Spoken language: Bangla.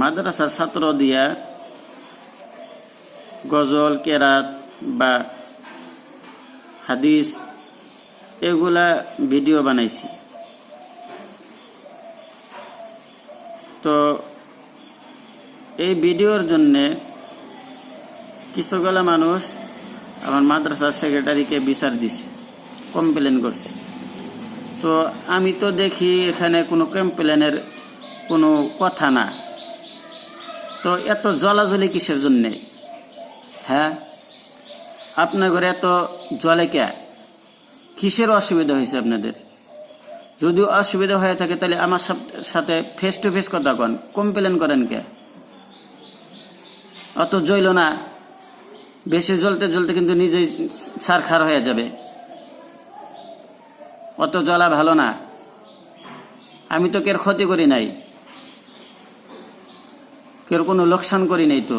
মাদ্রাসার ছাত্র দিয়া গজল, কেরাত বা হাদিস এগুলা ভিডিও বানাইছি। তো এই ভিডিওর জন্যে কিছুগুলা মানুষ আমার মাদ্রাসার সেক্রেটারিকে বিচার দিছে কমপ্লেন করছে। তো আমি তো দেখি এখানে কোনো কমপ্লেনের কোনো কথা না। তো এত জলাজলি কিসের জন্যে? হ্যাঁ? আপনার ঘরে এত জলে কে? কিসের অসুবিধা হয়েছে আপনাদের? যদি অসুবিধা হয়ে থাকে তাহলে আমার সাথে ফেস টু ফেস কথা কন। কমপ্লেন করেন কে? অত জ্বইল না। বেশি জ্বলতে জ্বলতে কিন্তু নিজেই সারখার হয়ে যাবে। অত জ্বলা ভালো না। আমি তো কের ক্ষতি করি নাই। কের কোনো লোকসান করি নাই তো।